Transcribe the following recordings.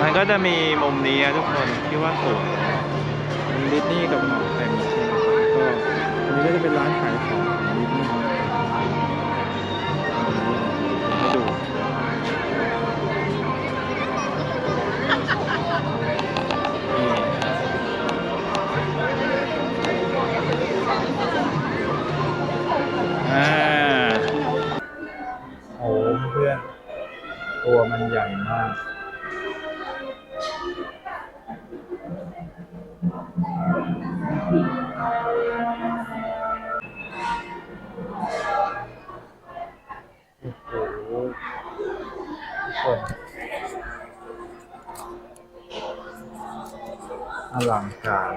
มันก็จะมีมุมนี้อะทุกคนที่ว่าสวยมีดิสนีย์กับหมอกเต็มใช่ไหมก็อันนี้ก็จะเป็นร้านขายของดิสนีย์ให้ดูโอ้เพื่อนตัวมันใหญ่มาก คนอลังการ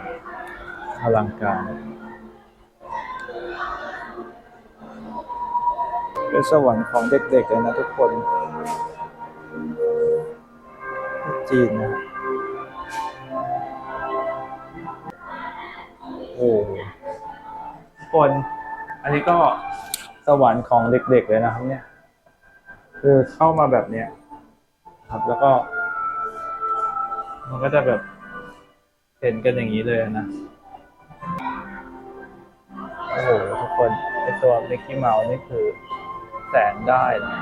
อลังการเป็นสวรรค์ของเด็กๆเลยนะทุกคน จีนนะ คน อันนี้ก็สวรรค์ของเด็กๆเลยนะครับ เนี่ย คือเข้ามาแบบเนี้ยครับแล้วก็ มันก็จะแบบเห็นกันอย่างนี้เลยนะ โอ้โห ทุกคนไอตัวมิกกี้เมาส์นี่คือแสนได้นะ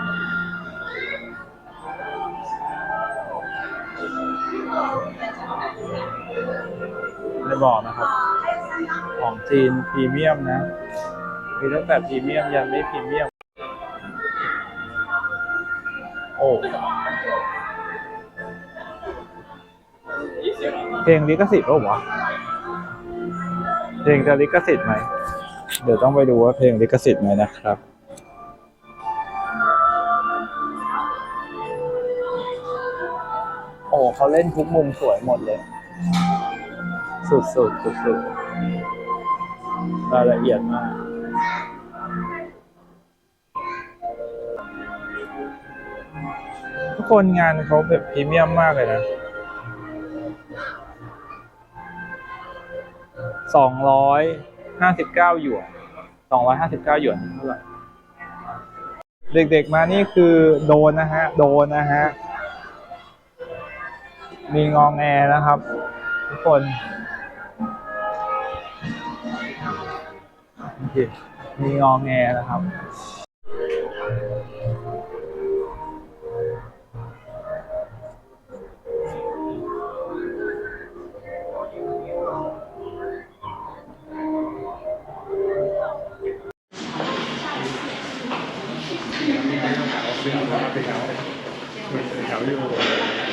ไม่บอกนะครับ ของจีนพรีเมียมนะ มีตั้งแต่พรีเมียมยันไม่พรีเมียม โอ้เพลงลิขสิทธิ์ป่าวะเพลงจะลิขสิทธิ์ไหม เดี๋ยวต้องไปดูว่าเพลงลิขสิทธิ์ไหมนะครับโอ้เขาเล่นทุกมุมสวยหมดเลย สุดๆสุดๆ รายละเอียดมาก ทุกคนงานเขาแบบพรีเมียมมากเลยนะสองร้อยห้าสิบเก้าหยวนสองร้อยห้าสิบเก้าหยวนเท่าไหร่เด็กๆมานี่คือโดนนะฮะ โดนนะฮะ มีงองแงนะครับ ทุกคน มีงองแงนะครับเป็นแถวเป็นแถวอยู่